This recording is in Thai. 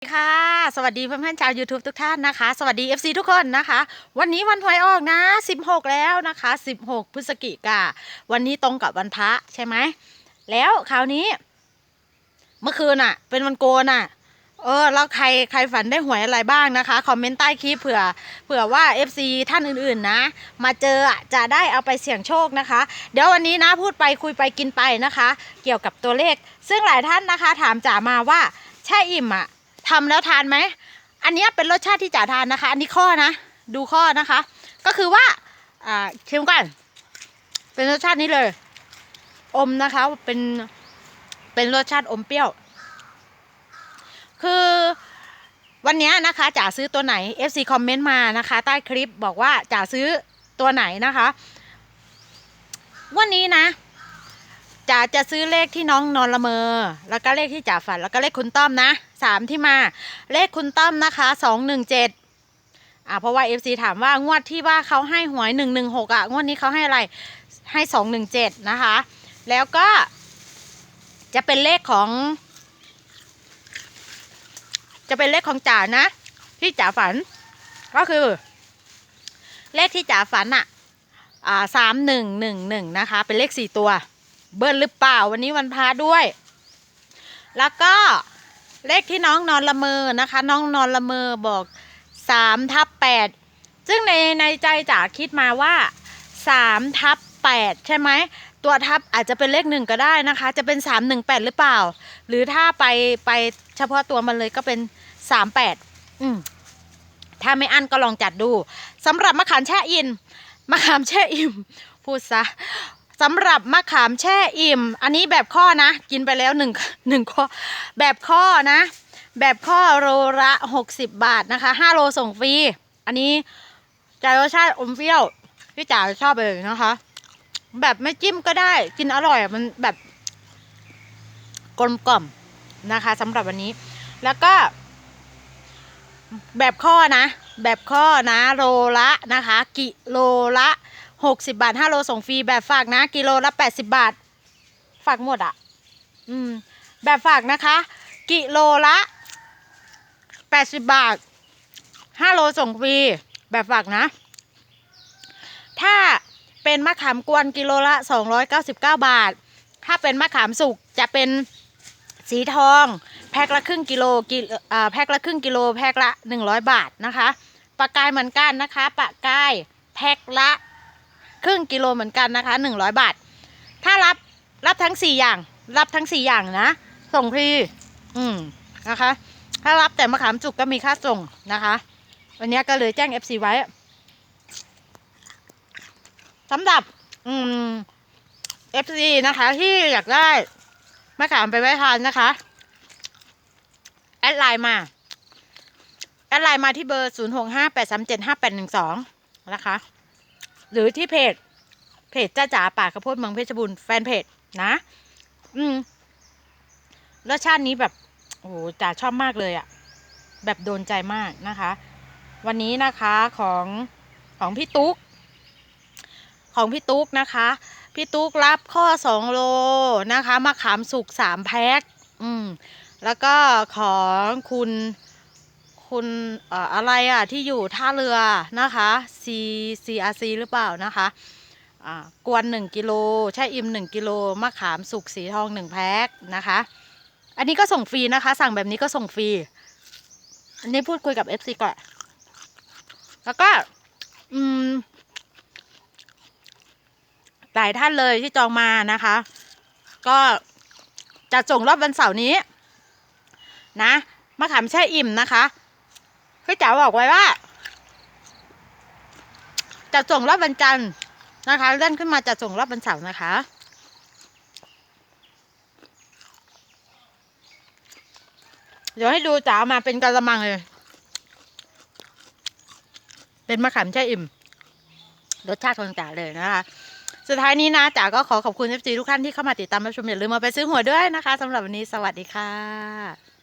สวัสดีค่ะ สวัสดีเพื่อนๆชาว YouTube ทุกท่านนะคะ สวัสดี FC ทุกคนนะคะ วันนี้วันหวยออกนะ 16 แล้วนะคะ 16 พฤศจิกาวันนี้ตรงกับวันพระใช่ไหม แล้วคราวนี้ เมื่อคืนอะ เป็นวันโกนอะ เออแล้วใครใครฝันได้หวยอะไรบ้างนะคะ คอมเมนต์ใต้คลิปเผื่อเผื่อว่า FC ท่านอื่นๆนะ มาเจอจะได้เอาไปเสี่ยงโชคนะคะ เดี๋ยววันนี้นะพูดไปคุยไปกินไปนะคะ เกี่ยวกับตัวเลข ซึ่งหลายท่านนะคะ ถามจ๋ามาว่าแช่อิ่มอะ ทำแล้วทานไหม อันนี้เป็นรสชาติที่จ๋าทานนะคะ อันนี้ข้อนะ ดูข้อนะคะ ก็คือว่าอ่าชิมก่อน เป็นรสชาตินี้เลย อมนะคะ เป็น เป็นรสชาติอมเปรี้ยว คือวันนี้นะคะจ๋าซื้อตัวไหน FC คอมเมนต์มานะคะ ใต้คลิปบอกว่าจ๋าซื้อตัวไหนนะคะ วันนี้นะ จ๋าจะซื้อเลขที่น้องนอนละเมอ แล้วก็เลขที่จ๋าฝัน แล้วก็เลขคุณต้อมนะสามที่มา เลขคุณต้อมนะคะสองหนึ่งเจ็ดอ่าเพราะว่า FC ถามว่างวดที่ว่าเขาให้หวยหนึ่งหนึ่งหกอะงวดนี้เขาให้อะไรให้สองหนึ่งเจ็ดนะคะ แล้วก็ จะเป็นเลขของ จะเป็นเลขของจ๋านะ ที่จ๋าฝัน ก็คือ เลขที่จ๋าฝันอะอ่าสามหนึ่งหนึ่งหนึ่งนะคะ เป็นเลขสี่ตัว เบิ้ลหรือเปล่าวันนี้วันพาด้วย แล้วก็เลขที่น้องนอนละเมอนะคะ น้องนอนละเมอบอกสามทับแปดซึ่งในในใจจ๋าคิดมาว่าสามทับแปดใช่ไหมตัวทับอาจจะเป็นเลขหนึ่งก็ได้นะคะ จะเป็นสามหนึ่งแปดหรือเปล่า หรือถ้าไปไปเฉพาะตัวมันเลยก็เป็นสามแปดอืมถ้าไม่อั้นก็ลองจัดดูสำหรับมะขามแช่อิ่มมะขามแช่อิ่มพูดซะ สำหรับมะขามแช่อิ่ม อันนี้แบบข้อนะ กินไปแล้วหนึ่งหนึ่งข้อ แบบข้อนะ แบบข้อโลละหกสิบบาทนะคะห้าโลส่งฟรี อันนี้จะรสชาติอมเปรี้ยวพี่จ๋าชอบเลยนะคะ แบบไม่จิ้มก็ได้ กินอร่อยมันแบบกลมกล่อมนะคะสำหรับวันนี้ แล้วก็ แบบข้อนะ แบบข้อนะ โลละนะคะ กิโลละ หกสิบาทห้าโลส่งฟรีแบบฝากนะ กิโลละแปดสิบาท ฝากหมดอะ อืม แบบฝากนะคะ กิโลละแปดสิบบาทห้าโลส่งฟรีแบบฝากนะ ถ้าเป็นมะขามกวนกิโลละสองร้อยเก้าสิบเก้าบาท ถ้าเป็นมะขามสุกจะเป็นสีทอง แพ็คละครึ่งกิโลกิแพ็คละครึ่งกิโลแพ็คละหนึ่งร้อยบาทนะคะปลากายเหมือนกันนะคะปลากายแพ็คละ ครึ่งกิโลเหมือนกันนะคะหนึ่งร้อยบาท ถ้ารับรับทั้งสี่อย่าง รับทั้งสี่อย่างนะ ส่งฟรีอืมนะคะ ถ้ารับแต่มะขามสุกก็มีค่าส่งนะคะ วันนี้ก็เลยแจ้ง FC ไว้สำหรับอืม FC นะคะ ที่อยากได้มะขามไปไว้ทานนะคะ แอดไลน์มาแอดไลน์มาที่เบอร์ 0 6 5 8 3 7 5 8 1 2 นะคะ หรือที่เพจ เพจจ้าจ๋าป่ากระโพดเมืองเพชรบูรณ์แฟนเพจนะ อืมรสชาตินี้แบบโอ้โหจ๋าชอบมากเลยอะแบบโดนใจมากนะคะ วันนี้นะคะของของพี่ตุ๊ก ของพี่ตุ๊กนะคะ พี่ตุ๊กรับข้อสองโลนะคะมะขามสุกสามแพ็คอืม แล้วก็ของคุณ คุณอะไรอะที่อยู่ท่าเรือนะคะ C C R C หรือเปล่านะคะกวนหนึ่งกิโลแช่อิ่มหนึ่งกิโลมะขามสุกสีทองหนึ่งแพ็คนะคะ อันนี้ก็ส่งฟรีนะคะ สั่งแบบนี้ก็ส่งฟรี อันนี้พูดคุยกับ FC ก่อน แล้วก็อืมหลายท่านเลยที่จองมานะคะ ก็จะส่งรอบวันเสาร์นี้นะมะขามแช่อิ่มนะคะ พี่จ๋าบอกไว้ว่า จะส่งรอบวันจันทร์นะคะเลื่อนขึ้นมาจะส่งรอบวันเสาร์นะคะเดี๋ยวให้ดูจ๋ามาเป็นกะละมังเลย เป็นมะขามแช่อิ่ม รสชาติของจ๋าเลยนะคะ สุดท้ายนี้นะจ๋าก็ขอขอบคุณ FC ทุกท่านที่เข้ามาติดตามรับชมอย่าลืมมาไปซื้อหัวด้วยนะคะสำหรับวันนี้สวัสดีค่ะ